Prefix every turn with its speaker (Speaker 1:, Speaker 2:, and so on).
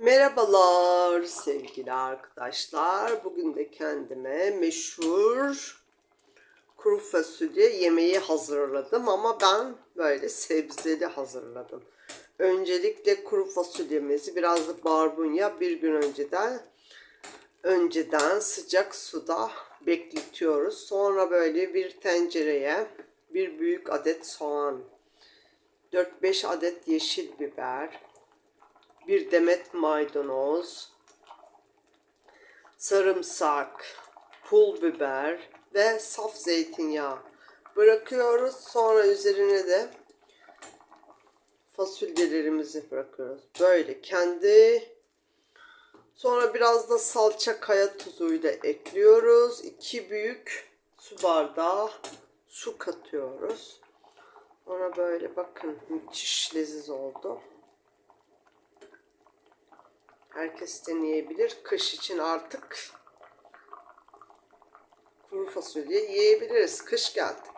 Speaker 1: Merhabalar sevgili arkadaşlar. Bugün de kendime meşhur kuru fasulye yemeği hazırladım ama ben böyle sebzeli hazırladım. Öncelikle kuru fasulyemizi birazcık barbunya bir gün önceden önceden sıcak suda bekletiyoruz. Sonra böyle bir tencereye bir büyük adet soğan, 4-5 adet yeşil biber, bir demet maydanoz, sarımsak, pul biber ve saf zeytinyağı bırakıyoruz. Sonra üzerine de fasulyelerimizi bırakıyoruz. Böyle kendi sonra biraz da salça kaya tuzuyla ekliyoruz. 2 büyük su bardağı su katıyoruz. Ona böyle bakın müthiş leziz oldu. Herkes deneyebilir. Kış için artık kuru fasulye yiyebiliriz. Kış geldi.